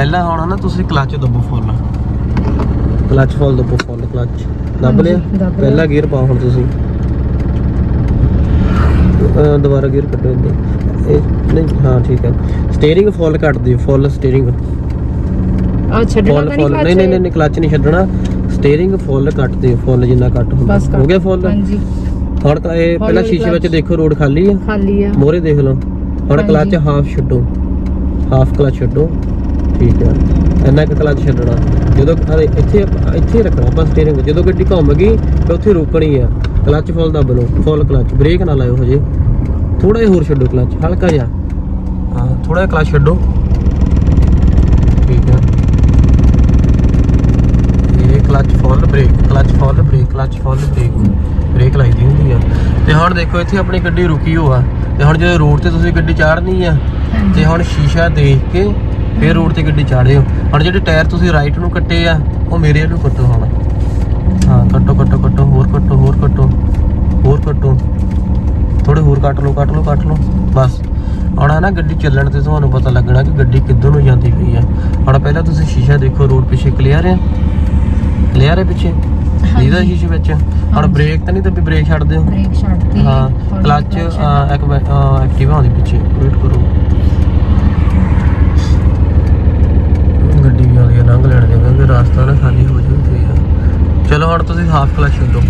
ਪਹਿਲਾਂ ਹੁਣ ਨਾ ਤੁਸੀਂ ਕਲਚ ਦੱਬੋ ਫੁੱਲ ਕਲਚ ਫੁੱਲ ਦੱਬੋ ਫੁੱਲ ਕਲਚ ਦੱਬ ਲਿਆ। ਪਹਿਲਾ ਗੇਅਰ ਪਾਓ ਹੁਣ ਤੁਸੀਂ। ਦੁਬਾਰਾ ਗੇਅਰ ਕੱਢੋ ਇਹ ਨਹੀਂ ਹਾਂ ਠੀਕ ਹੈ। ਸਟੀਅਰਿੰਗ ਫੁੱਲ ਕੱਟ ਦਿਓ ਫੁੱਲ ਸਟੀਅਰਿੰਗ ਆ ਛੱਡਣਾ ਤਾਂ ਫੁੱਲ ਨਹੀਂ ਨਹੀਂ ਨਹੀਂ ਕਲਚ ਨਹੀਂ ਛੱਡਣਾ। ਸਟੀਅਰਿੰਗ ਫੁੱਲ ਕੱਟ ਦਿਓ ਫੁੱਲ ਜਿੰਨਾ ਕੱਟ ਹੁੰਦਾ। ਹੋ ਗਿਆ ਫੁੱਲ ਹਾਂਜੀ। ਹੁਣ ਤਾਂ ਇਹ ਪਹਿਲਾਂ ਹੌਲੀ ਸ਼ੀਸ਼ੇ ਵਿੱਚ। ਦੇਖੋ ਰੋਡ ਖਾਲੀ ਆ। ਖਾਲੀ ਆ। ਮੋਰੇ ਦੇਖ ਲਓ। ਹੁਣ। ਕਲਚ ਹਾਫ ਛੱਡੋ। ਹਾਫ ਕਲਚ ਛੱਡੋ। ਠੀਕ ਹੈ। ਇੰਨਾ ਕੁ ਕਲਚ ਛੱਡਣਾ। ਜਦੋਂ ਅਰੇ ਇੱਥੇ ਇੱਥੇ ਰੱਖਣਾ, ਆਪਾਂ ਸਟੀਅਰਿੰਗ ਜਦੋਂ ਗੱਡੀ ਘੁੰਮ ਗਈ, ਤਾਂ ਉੱਥੇ ਰੋਕਣੀ ਆ। ਕਲਚ ਫੁੱਲ ਦੱਬ ਲਓ, ਫੁੱਲ ਕਲਚ। ਬ੍ਰੇਕ ਨਾ ਲਾਇਓ ਹਜੇ। ਥੋੜਾ ਜਿਹਾ ਹੋਰ ਛੱਡੋ ਕਲਚ, ਹਲਕਾ ਜਿਹਾ। ਹਾਂ ਥੋੜਾ ਜਿਹਾ ਕਲਚ ਛੱਡੋ। ਠੀਕ ਹੈ। ਇਹ clutch full brake, clutch full brake, clutch full brake. Brake ਲਾਈਦੀ ਹੁੰਦੀ ਆ। ਤੇ ਹੁਣ ਦੇਖੋ, ਇੱਥੇ ਆਪਣੀ ਗੱਡੀ ਰੁਕੀ ਹੋਆ। ਤੇ ਹੁਣ ਜਦੋਂ ਰੋਡ ਤੇ ਤੁਸੀਂ ਗੱਡੀ ਚਾੜਨੀ ਆ, ਤੇ ਹੁਣ ਸ਼ੀਸ਼ਾ ਦੇਖ ਕੇ ਫਿਰ ਰੋਡ ਤੇ ਗੱਡੀ ਚਾੜਿਓ ਹੁਣ ਜਿਹੜੇ ਟਾਇਰ ਤੁਸੀਂ ਰਾਈਟ ਨੂੰ ਕੱਟੇ ਆ ਉਹ ਮੇਰੇ ਵੱਲੋਂ ਕੱਟੋ ਹੁਣ। ਹਾਂ ਕੱਟੋ ਕੱਟੋ ਕੱਟੋ ਹੋਰ ਕੱਟੋ ਹੋਰ ਕੱਟੋ ਹੋਰ ਕੱਟੋ। ਥੋੜੇ ਹੋਰ ਕੱਟ ਲਓ ਕੱਟ ਲਓ ਕੱਟ ਲਓ ਬਸ। ਹੁਣ ਨਾ ਗੱਡੀ ਚੱਲਣ ਤੇ ਤੁਹਾਨੂੰ ਪਤਾ ਲੱਗਣਾ ਕਿ ਗੱਡੀ ਕਿੱਧਰ ਨੂੰ ਜਾਂਦੀ ਪਈ ਆ। ਹੁਣ ਪਹਿਲਾਂ ਤੁਸੀਂ ਸ਼ੀਸ਼ਾ ਦੇਖੋ ਰੋਡ ਪਿੱਛੇ ਕਲੀਅਰ ਆ ਕਲੀਅਰ ਹੈ ਪਿੱਛੇ? ਦੀਦਾ ਸ਼ੀਸ਼ੇ ਵਿੱਚ? ਹੁਣ। ਬ੍ਰੇਕ ਤਾਂ ਨਹੀਂ ਤਾਂ ਬ੍ਰੇਕ ਛੱਡ ਦਿਓ। ਬ੍ਰੇਕ ਛੱਡਤੀ ਹਾਂ ਕਲੱਚ ਛੱਡ- ਐਕਟਿਵਾ ਆਉਂਦੀ ਪਿੱਛੇ ਵੇਟ ਕਰੋ ਗੱਡੀ ਵੀ ਆਉਂਦੀ ਹੈ ਲੰਘ ਲੈਣ ਦੇ ਕਿਉਂਕਿ ਰਸਤਾ ਨਾ ਖਾਲੀ ਹੋ ਜਾਵੇ ਫੇਰ ਚਲੋ ਹੁਣ ਤੁਸੀਂ ਹਾਫ ਕਲਚ ਛੱਡੋ।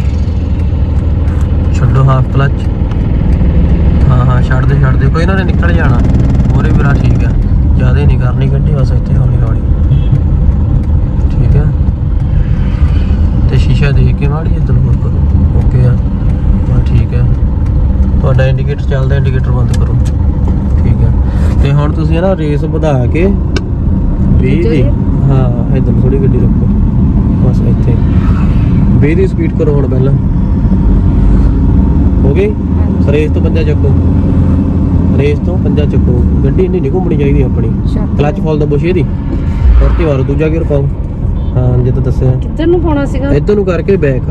ਛੱਡੋ ਹਾਫ ਕਲਚ ਹਾਂ ਹਾਂ ਛੱਡ ਦੇ ਛੱਡ ਦੇ। ਕੋਈ ਨਾ ਉਹਨੇ ਨਿਕਲ ਜਾਣਾ। ਮੋਰੇ ਵੀਰਾ ਠੀਕ ਆ। ਜ਼ਿਆਦਾ ਨਹੀਂ ਕਰਨੀ ਗੱਡੀ ਬਸ ਇੱਥੇ ਹੌਲੀ ਹੌਲੀ। ਠੀਕ ਹੈ ਤੇ ਸ਼ੀਸ਼ਾ ਦੇਖ ਕੇ ਮਾੜੀ ਇੱਧਰ ਹੋਰ ਕਰੋ। ਓਕੇ ਆ। ਹਾਂ ਠੀਕ ਹੈ ਤੁਹਾਡਾ ਇੰਡੀਕੇਟਰ ਚੱਲਦਾ ਇੰਡੀਕੇਟਰ ਬੰਦ ਕਰੋ। ਠੀਕ ਹੈ ਤੇ ਹੁਣ ਤੁਸੀਂ ਨਾ ਰੇਸ ਵਧਾ ਕੇ 20 ਦੀ ਹਾਂ ਇੱਧਰ ਥੋੜੀ ਗੱਡੀ ਰੱਖੋ। 20 ਦੀ ਸਪੀਡ ਕਰੋ ਹੁਣ ਪਹਿਲਾਂ। ਹੋ ਗਈ। ਰੇਸ ਤੋਂ ਪੰਜਾ ਚੱਕੋ। ਰੇਸ ਤੋਂ ਪੰਜਾ ਚੱਕੋ। ਗੱਡੀ ਇੰਨੀ ਨਹੀਂ ਘੁੰਮਣੀ ਚਾਹੀਦੀ ਆਪਣੀ। ਕਲਚ ਫੋਲ ਦਾ ਬੁਸ਼ੇ ਦੀ ਹੋਰ ਤੇ ਵਾਰੋ ਦੂਜਾ ਗੇਅਰ ਪਾਓ। ਹਾਂ ਜਿੱਦਾਂ ਦੱਸਿਆ। ਕਿੱਧਰ ਨੂੰ ਪਾਉਣਾ ਸੀਗਾ? ਇੱਧਰ ਨੂੰ ਕਰਕੇ ਬੈਕ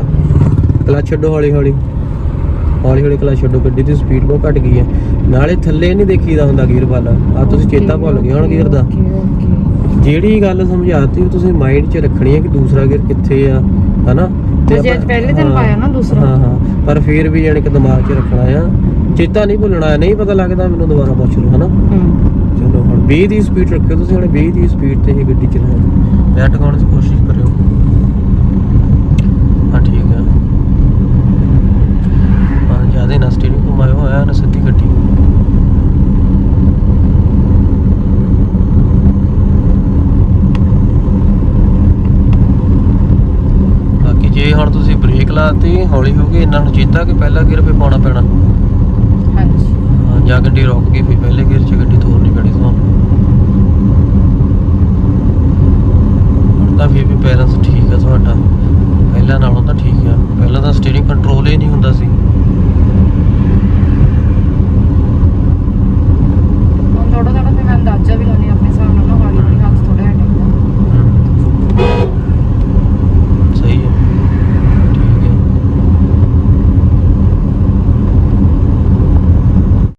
ਕਲਚ ਛੱਡੋ ਹੌਲੀ ਹੌਲੀ ਹੌਲੀ ਹੌਲੀ ਕਲਚ ਛੱਡੋ ਗੱਡੀ ਦੀ ਸਪੀਡ ਬਹੁਤ ਘਟ ਗਈ ਹੈ। ਨਾਲੇ ਥੱਲੇ ਨਹੀਂ ਦੇਖੀਦਾ ਹੁੰਦਾ ਗੀਅਰ ਵਾਲਾ। ਆ ਤੁਸੀਂ ਚੇਤਾ ਭੁੱਲ ਗਏ ਹੁਣ ਗੀਅਰ ਦਾ। ਜਿਹੜੀ ਗੱਲ ਸਮਝਾਤੀ ਤੁਸੀਂ ਮਾਈਂਡ 'ਚ ਰੱਖਣੀ ਹੈ ਕਿ ਦੂਸਰਾ ਗੀਅਰ ਕਿੱਥੇ ਆ ਹਨਾ? ਅਜੇ ਆਪਾਂ- ਪਹਿਲੇ ਦਿਨ ਪਾਇਆ ਨਾ ਦੂਸਰਾ। ਹਾਂ ਹਾਂ। ਪਰ ਫਿਰ ਵੀ ਜਾਣੀ ਕਿ ਦਿਮਾਗ 'ਚ ਰੱਖਣਾ ਆ। ਚੇਤਾ ਨਹੀਂ ਭੁੱਲਣਾ ਨਹੀਂ ਪਤਾ ਲੱਗਦਾ ਮੈਨੂੰ ਦੁਬਾਰਾ ਪੁੱਛ ਲਓ ਹਨਾ? ਚਲੋ ਹੁਣ 20 ਦੀ ਸਪੀਡ ਰੱਖਿਓ ਤੁਸੀਂ ਹੁਣ 20 ਦੀ ਸਪੀਡ ਤੇ ਹੀ ਗੱਡੀ ਚਲਾਓ। ਬੈਠ ਟਿਕਾਉਣ ਦੀ ਕੋਸ਼ਿਸ਼ ਕਰਿਓ। ਲਾਤੀ ਹੌਲੀ ਹੋ ਗਈ ਇਹਨਾਂ ਨੂੰ ਚੇਤਾ ਕਿ ਪਹਿਲਾ ਗੇਅਰ ਪੇ ਪਾਉਣਾ ਪੈਣਾ। ਹਾਂਜੀ। ਹਾਂ, ਜਾਂ ਗੱਡੀ ਰੁਕ ਗਈ ਫਿਰ ਪਹਿਲੇ ਗੇਅਰ 'ਚ ਗੱਡੀ ਤੋਰਨੀ ਪੈਣੀ ਤੁਹਾਨੂੰ ਹੁਣ। ਤਾਂ ਫਿਰ ਵੀ ਬੈਲੈਂਸ ਠੀਕ ਆ ਤੁਹਾਡਾ ਪਹਿਲਾਂ ਨਾਲੋਂ